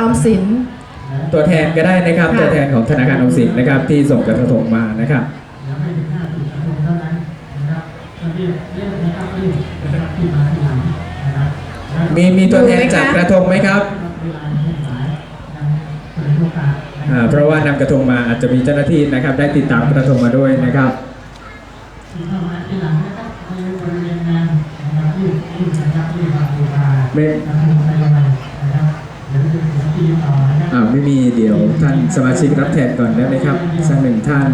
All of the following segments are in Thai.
ออมสิน ตัวแทนก็ได้นะครับ ค่ะ ตัวแทนของธนาคารออมสินนะครับที่ส่งกระทงมานะครับ ยังไม่ถึงห้าจุดกระทงเท่านั้นนะครับตอนนี้เรียกนะครับรีบนะครับที่มาที่หลังนะครับแล้วมีมีตัวแทนจากกระทงไหมครับเวลาให้สายยังเปิดโอกาสนะคอ่ารับเพราะว่านำกระทงมาอาจจะมีเจ้าหน้าที่นะครับ ได้ติดตามกระทงมาด้วยนะครับ ที่เข้ามาที่หลังนะครับในบริเวณงานนะครับรีบรีบนะครับรีบมาบูชาไม่กระทงไปเลยนะครับเดี๋ยวจะถึงทีต่อนะครับ อ่า ไม่มีเดี๋ยวท่านสมาชิกรับแทนก่อนได้ไหมครับสักหนึ่งท่าน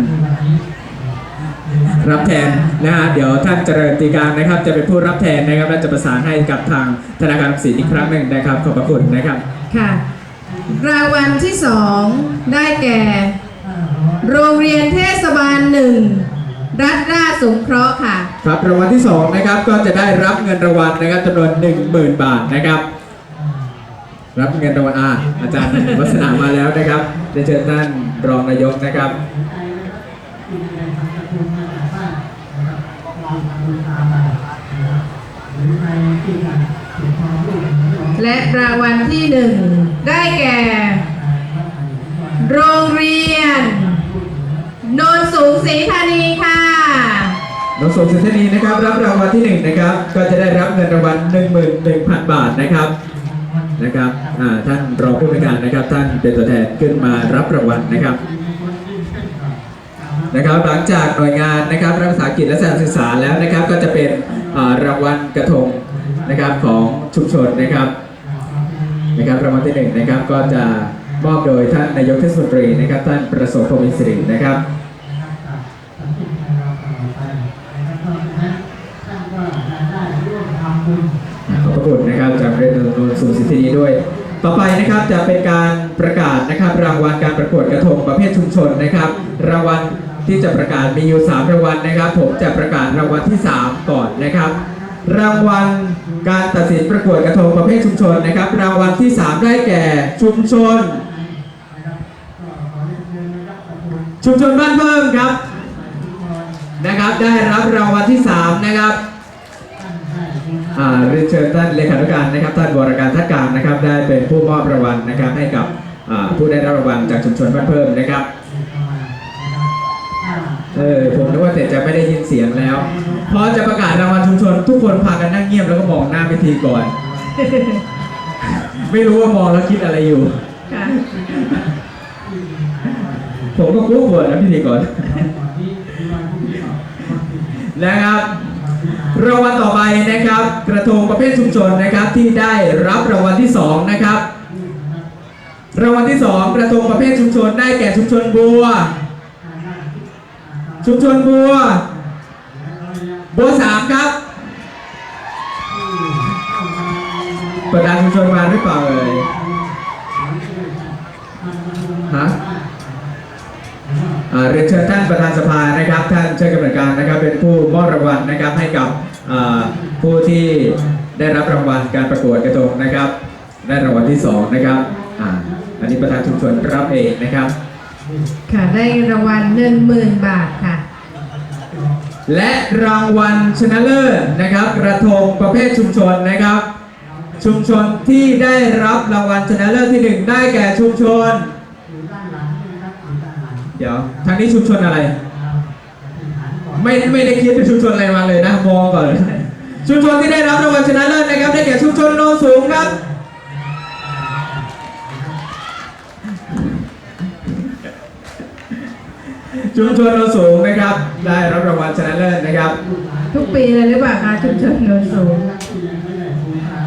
รับแทนนะฮะเดี๋ยวท่านเจริญตีการนะครับ จะเป็นผู้รับแทนนะครับและจะประสานให้กับทางธนาคารออมสินอีกครั้งหนึ่งนะครับ ขอบพระคุณนะครับค่ะ รางวัลที่สองได้แก่ โรงเรียนเทศบาลหนึ่งรัฐราชสงเคราะห์ค่ะ ครับรางวัลที่สองนะครับก็จะได้รับเงินรางวัลนะครับจำนวน 10,000 บาทนะครับ รับเงินรางวัลอาอาจารย์วัฒนามาแล้วนะครับเรียนเชิญท่านรองนายกนะครับและรางวัลที่หนึ่งได้แก่ โรงเรียน โนนสูงศรีธานีค่ะน้องสมศิษนีนะครับ รับรางวัลที่หนึ่งนะครับ ก็จะได้รับเงินรางวัล11,000 บาทนะครับ นะครับท่านรองผู้บริการนะครับ ท่านเป็นตัวแทนขึ้นมารับรางวัลนะครับนะครับหลังจากหน่วยงานนะครับรัฐวิสาหกิจและสถานศึกษาแล้วนะครับ ก็จะเป็นรางวัลกระทงนะครับของชุมชนนะครับนะครับรางวัลที่หนึ่งนะครับก็จะมอบโดยท่านนายกเทศมนตรีนะครับ ท่านประสบพรมิสิรินะครับ สู่สิทธินี้ด้วย ต่อไปนะครับจะเป็นการประกาศนะครับ รางวัลการประกวดกระทงประเภทชุมชนนะครับ รางวัลที่จะประกาศมีอยู่ 3 รางวัลนะครับ ผมจะประกาศรางวัลที่ 3 ก่อนนะครับ รางวัลการตัดสินประกวดกระทงประเภทชุมชนนะครับ รางวัลที่ 3 ได้แก่ชุมชน ชุมชนบ้านเพิ่มครับนะครับ ได้รับรางวัลที่ 3 นะครับ เรียนเชิญท่านเลขานุการนะครับท่านวรการทักการนะครับได้เป็นผู้มอบรางวัลนะครับให้กับผู้ได้รับรางวัลจากชุมชนบ้านเพิ่มนะครับเออผมนึกว่าแต่จะไม่ได้ยินเสียงแล้วพอจะประกาศรางวัลชุมชน ทุกคนพากันนั่งเงียบแล้วก็มองหน้าเวทีก่อน ไม่รู้ว่ามองแล้วคิดอะไรอยู่ผมก็กลุ้มปวดนะพิธีก่อนนะครับ รางวัลต่อไปนะครับ กระทงประเภทชุมชนนะครับที่ได้รับรางวัลที่สองนะครับ รางวัลที่สองกระทงประเภทชุมชนได้แก่ชุมชนบัว ชุมชนบัว บัวสามครับประธานชุมชนมาหรือเปล่าเอ่ยฮะ เรียนเชิญท่านประธานสภานะครับ ท่านเชิญกำหนดการนะครับ เป็นผู้มอบรางวัลนะครับให้กับอ่าผู้ที่ได้รับรางวัลการประกวดกระทงนะครับ ได้รางวัลที่สองนะครับอ่าอันนี้ประธานชุมชนรับเองนะครับ ค่ะได้รางวัลหนึ่งหมื่นบาทค่ะ และรางวัลชนะเลิศนะครับกระทงประเภทชุมชนนะครับ ชุมชนที่ได้รับรางวัลชนะเลิศที่หนึ่งได้แก่ชุมชน เดี๋ยวทางนี้ชุมชนอะไร ไม่ไม่ได้คิดเป็นชุมชนอะไรมาเลยนะมองก่อนเลยชุมชนที่ได้รับรางวัลชนะเลิศนะครับได้แก่ชุมชนโนนสูงครับชุมชนโนนสูงนะครับ ได้รับรางวัลชนะเลิศนะครับ ทุกปีเลยหรือเปล่าคะชุมชนโนนสูง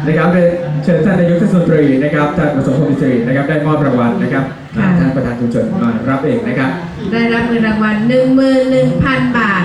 นะครับเป็น เชิญท่านนายกเทศมนตรีนะครับท่านประสบพงศ์สิรินะครับได้มอบรางวัลนะครับค่ะ ท่านประธานชุมชนมารับเองนะครับ ได้รับเงินรางวัลหนึ่งหมื่นหนึ่งพันบาท